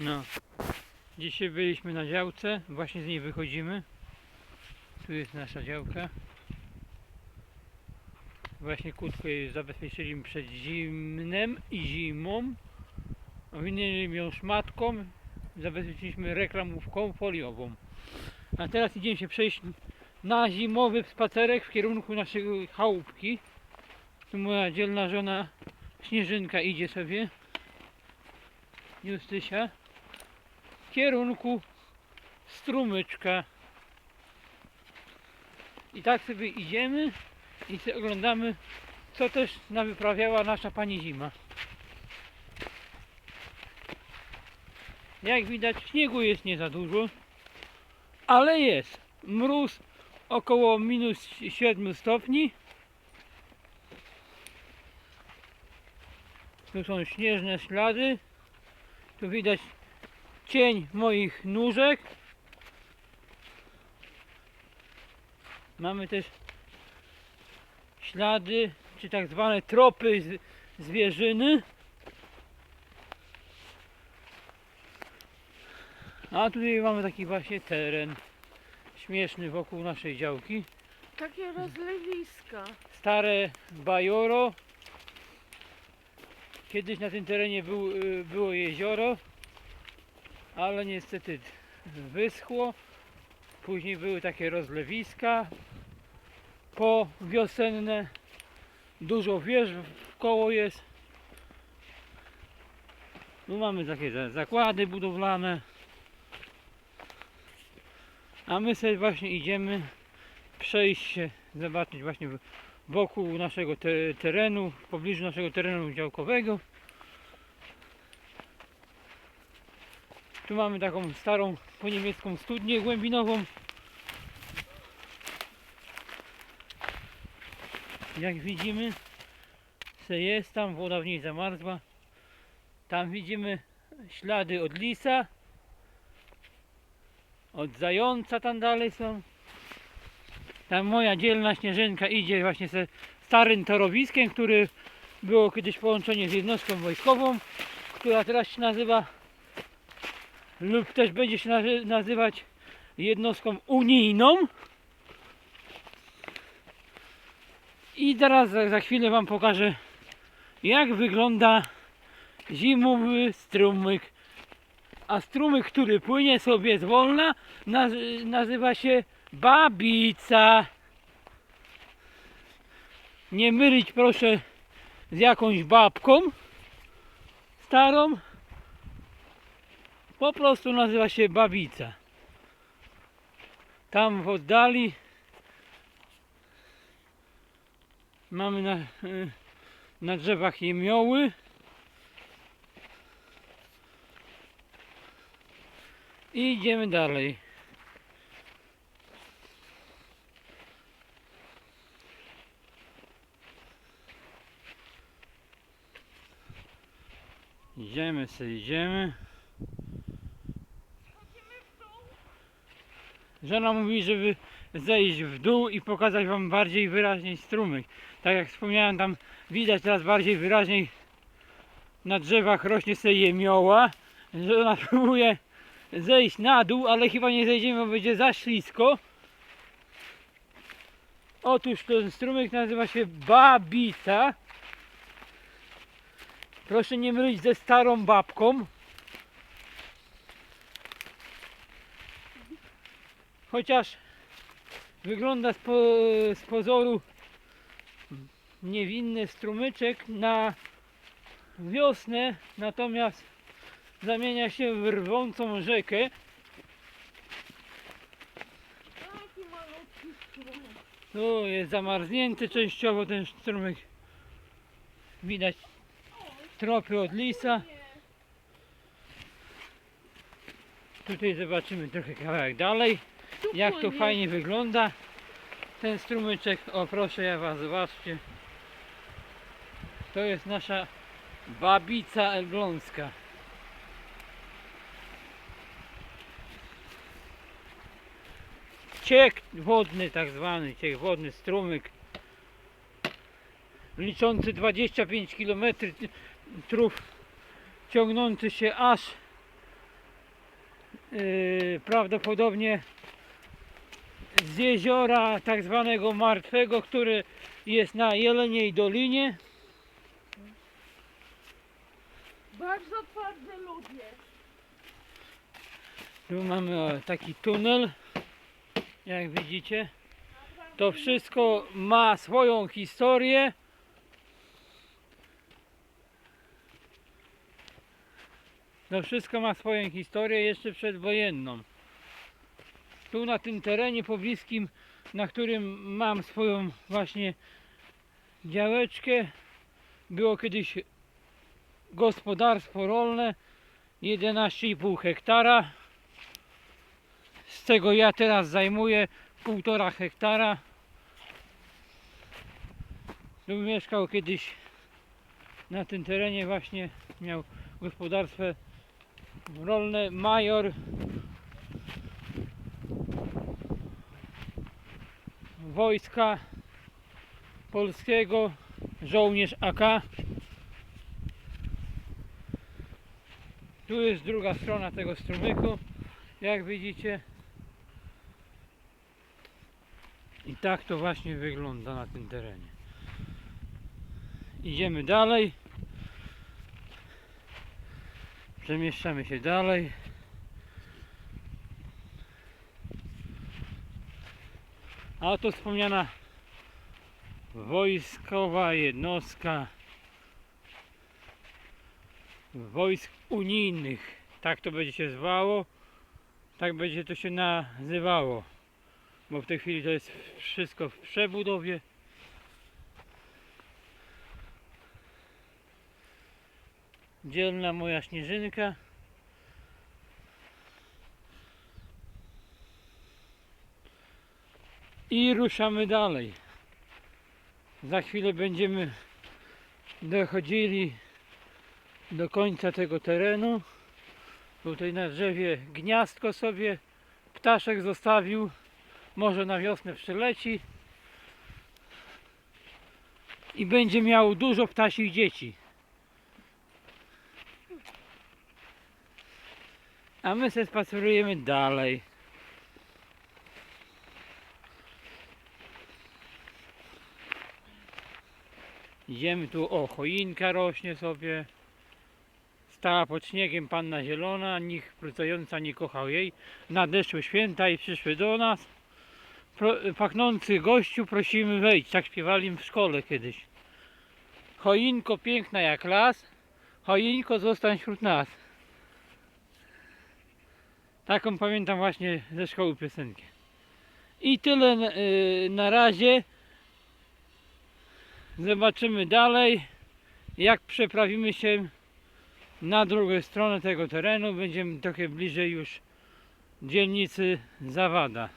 No. Dzisiaj byliśmy na działce, właśnie z niej wychodzimy. Tu jest nasza działka. Właśnie kłódkę jej zabezpieczyli przed zimnem i zimą. Owinęli ją szmatką, zabezpieczyliśmy reklamówką foliową. A teraz idziemy się przejść na zimowy spacerek w kierunku naszej chałupki. Tu moja dzielna żona Śnieżynka idzie sobie. Justysia. Kierunku strumyczka. I tak sobie idziemy i sobie oglądamy, co też nawyprawiała nasza pani zima. Jak widać, śniegu jest nie za dużo, ale jest. Mróz około minus 7 stopni. Tu są śnieżne ślady. Tu widać cień moich nóżek. Mamy też ślady, czy tak zwane tropy zwierzyny. A tutaj mamy taki właśnie teren śmieszny wokół naszej działki. Takie rozlewiska. Stare bajoro. Kiedyś na tym terenie był, y, było jezioro, ale niestety wyschło. Później były takie rozlewiska po wiosenne. Dużo wież koło jest. No mamy takie za- zakłady budowlane. A my sobie właśnie idziemy przejść się, zobaczyć właśnie w- wokół naszego te, terenu, w pobliżu naszego terenu działkowego. Tu mamy taką starą po niemiecką studnię głębinową. Jak widzimy, se jest tam, woda w niej zamarzła. Tam widzimy ślady od lisa. Od zająca tam dalej są. Tam moja dzielna śnieżynka idzie właśnie ze starym torowiskiem, który było kiedyś połączenie z jednostką wojskową, która teraz się nazywa lub też będzie się nazy- nazywać jednostką unijną. I teraz za, chwilę Wam pokażę jak wygląda zimowy strumyk. A strumyk, który płynie sobie zwolna naz- nazywa się Babica. Nie mylić proszę z jakąś babką starą. Po prostu nazywa się Babica. Tam w oddali mamy na, na drzewach jemioły. I idziemy dalej. Idziemy sobie, idziemy. Żona mówi, żeby zejść w dół i pokazać wam bardziej wyraźniej strumyk. Tak jak wspomniałem, tam widać teraz bardziej wyraźniej na drzewach rośnie sobie jemioła. Żona próbuje zejść na dół, ale chyba nie zejdziemy, bo będzie za ślisko. Otóż ten strumyk nazywa się Babica. Proszę nie mylić ze starą babką. Chociaż wygląda z, po, z pozoru niewinny strumyczek na wiosnę, natomiast zamienia się w rwącą rzekę. Tu jest zamarznięty częściowo ten strumyk. Widać tropy od lisa. Tutaj zobaczymy trochę kawałek dalej. Jak to fajnie wygląda ten strumyczek. O proszę ja was zobaczcie. To jest nasza babica elbląska. Ciek wodny tak zwany, ciek wodny, strumyk liczący 25 km ciągnący się aż yy, prawdopodobnie z jeziora tak zwanego martwego, który jest na Jeleniej Dolinie. Bardzo twarde ludzie. Tu mamy taki tunel, jak widzicie. To wszystko ma swoją historię. To wszystko ma swoją historię jeszcze przedwojenną. Tu na tym terenie pobliskim, na którym mam swoją właśnie działeczkę, było kiedyś gospodarstwo rolne 11,5 hektara. Z tego ja teraz zajmuję półtora hektara. Tu mieszkał kiedyś na tym terenie właśnie miał gospodarstwo rolne major wojska polskiego żołnierz AK tu jest druga strona tego strumyku jak widzicie. I tak to właśnie wygląda na tym terenie. Idziemy dalej. Przemieszczamy się dalej a oto wspomniana wojskowa jednostka wojsk unijnych. Tak to będzie się zwało tak będzie to się nazywało bo w tej chwili to jest wszystko w przebudowie. Dzielna moja śnieżynka i ruszamy dalej. Za chwilę będziemy dochodzili do końca tego terenu. Tutaj na drzewie gniazdko sobie. Ptaszek zostawił. Może na wiosnę przyleci. I będzie miał dużo ptasich dzieci. A my się spacerujemy dalej. Idziemy tu, o, choinka rośnie sobie. Stała pod śniegiem panna zielona, nikt wrócająca nie kochał jej. Nadeszły święta i przyszły do nas. Pro, pachnący gościu prosimy wejść, tak śpiewali w szkole kiedyś. Choinko piękna jak las, choinko zostań wśród nas. Taką pamiętam właśnie ze szkoły piosenkę. I tyle y, na razie. Zobaczymy dalej, jak przeprawimy się na drugą stronę tego terenu. Będziemy trochę bliżej już dzielnicy Zawada.